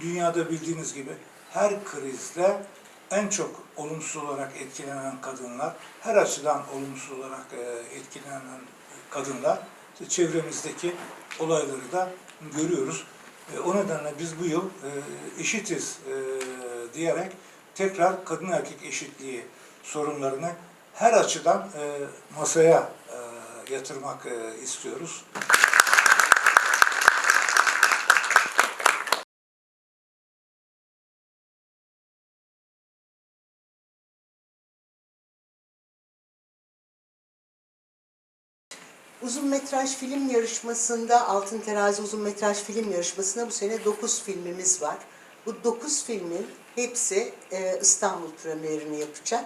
dünyada bildiğiniz gibi her krizde en çok olumsuz olarak etkilenen kadınlar, her açıdan olumsuz olarak e, etkilenen kadınlar, çevremizdeki olayları da görüyoruz. E, O nedenle biz bu yıl e, eşitiz diyerek tekrar kadın erkek eşitliği sorunlarını her açıdan masaya yatırmak istiyoruz. Uzun metraj film yarışmasında, Altın Terazi uzun metraj film yarışmasında bu sene 9 filmimiz var. Bu 9 filmin hepsi e, İstanbul premierini yapacak.